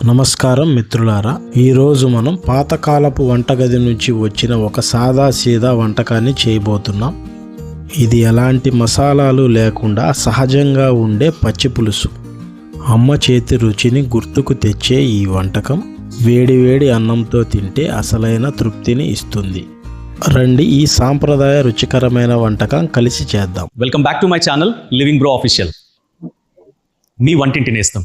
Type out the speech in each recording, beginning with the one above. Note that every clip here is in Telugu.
నమస్కారం మిత్రులారా ఈరోజు మనం పాతకాలపు వంటగది నుంచి వచ్చిన ఒక సాదా సీదా వంటకాన్ని చేయబోతున్నాం. ఇది ఎలాంటి మసాలాలు లేకుండా సహజంగా ఉండే పచ్చి పులుసు. అమ్మ చేతి రుచిని గుర్తుకు తెచ్చే ఈ వంటకం వేడి వేడి అన్నంతో తింటే అసలైన తృప్తిని ఇస్తుంది. రండి ఈ సాంప్రదాయ రుచికరమైన వంటకం కలిసి చేద్దాం. Welcome back to my channel living bro official మీ వంటింటి నేస్తాం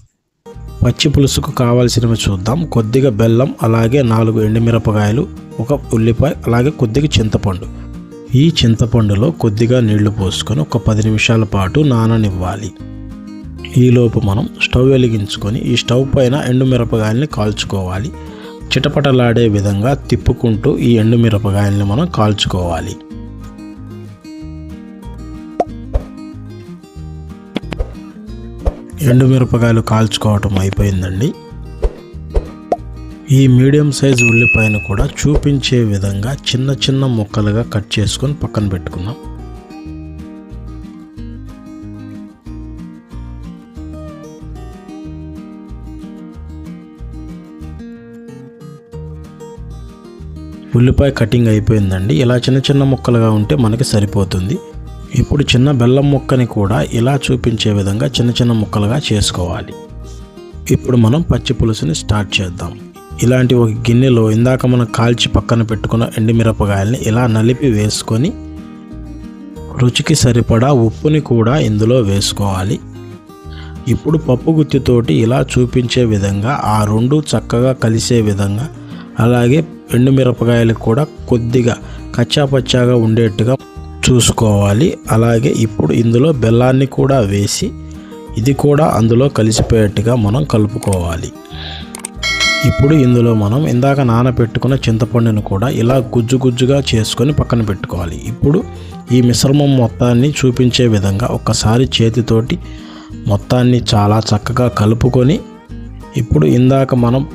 పచ్చి పులుసుకు కావాల్సినవి చూద్దాం. కొద్దిగా బెల్లం అలాగే నాలుగు ఎండుమిరపకాయలు ఒక ఉల్లిపాయ అలాగే కొద్దిగా చింతపండు. ఈ చింతపండులో కొద్దిగా నీళ్ళు పోసుకొని ఒక పది నిమిషాల పాటు నాననివ్వాలి. ఈలోపు మనం స్టవ్ వెలిగించుకొని ఈ స్టవ్ పైన ఎండుమిరపకాయల్ని కాల్చుకోవాలి. చిటపటలాడే విధంగా తిప్పుకుంటూ ఈ ఎండుమిరపకాయల్ని మనం కాల్చుకోవాలి. ఎండుమిరపకాయలు కాల్చుకోవటం అయిపోయిందండి. ఈ మీడియం సైజు ఉల్లిపాయను కూడా చూపించే విధంగా చిన్న చిన్న ముక్కలుగా కట్ చేసుకొని పక్కన పెట్టుకున్నాం ఉల్లిపాయ కటింగ్ అయిపోయిందండి. ఇలా చిన్న చిన్న ముక్కలుగా ఉంటే మనకి సరిపోతుంది. ఇప్పుడు చిన్న బెల్లం ముక్కని కూడా ఇలా చూపించే విధంగా చిన్న చిన్న ముక్కలుగా చేసుకోవాలి. ఇప్పుడు మనం పచ్చి పులుసుని స్టార్ట్ చేద్దాం. ఇలాంటి ఒక గిన్నెలో ఇందాక మనం కాల్చి పక్కన పెట్టుకున్న ఎండుమిరపకాయల్ని ఇలా నలిపి వేసుకొని రుచికి సరిపడా ఉప్పుని కూడా ఇందులో వేసుకోవాలి. ఇప్పుడు పప్పు గుత్తితోటి ఇలా చూపించే విధంగా ఆ రెండు చక్కగా కలిసే విధంగా అలాగే ఎండుమిరపకాయలు కూడా కొద్దిగా కచ్చాపచ్చాగా ఉండేట్టుగా చూసుకోవాలి. అలాగే ఇప్పుడు ఇందులో బెల్లాన్ని కూడా వేసి ఇది కూడా అందులో కలిసిపోయేట్టుగా మనం కలుపుకోవాలి. ఇప్పుడు ఇందులో మనం ఇందాక నానబెట్టుకున్న చింతపండును కూడా ఇలా గుజ్జు గుజ్జుగా చేసుకొని పక్కన పెట్టుకోవాలి. ఇప్పుడు ఈ మిశ్రమం మొత్తాన్ని చూపించే విధంగా ఒక్కసారి చేతితోటి మొత్తాన్ని చాలా చక్కగా కలుపుకొని ఇప్పుడు ఇందాక మనం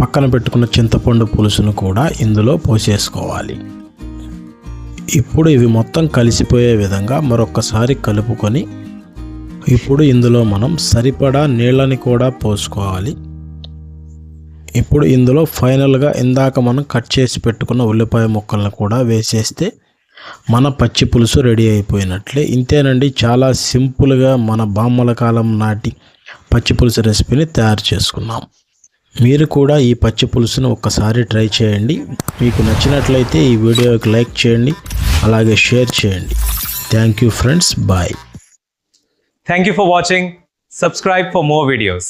పక్కన పెట్టుకున్న చింతపండు పులుసును కూడా ఇందులో పోసేసుకోవాలి. ఇప్పుడు ఇవి మొత్తం కలిసిపోయే విధంగా మరొకసారి కలుపుకొని ఇప్పుడు ఇందులో మనం సరిపడా నీళ్ళని కూడా పోసుకోవాలి. ఇప్పుడు ఇందులో ఫైనల్గా ఇందాక మనం కట్ చేసి పెట్టుకున్న ఉల్లిపాయ ముక్కలను కూడా వేసేస్తే మన పచ్చి పులుసు రెడీ అయిపోయినట్లే. ఇంతేనండి చాలా సింపుల్గా మన బామ్మల కాలం నాటి పచ్చి పులుసు రెసిపీని తయారు చేసుకున్నాం. మీరు కూడా ఈ పచ్చి పులుసును ఒక్కసారి ట్రై చేయండి. మీకు నచ్చినట్లయితే ఈ వీడియోకి లైక్ చేయండి. అలాగే షేర్ చేయండి thank you friends bye thank you for watching subscribe for more videos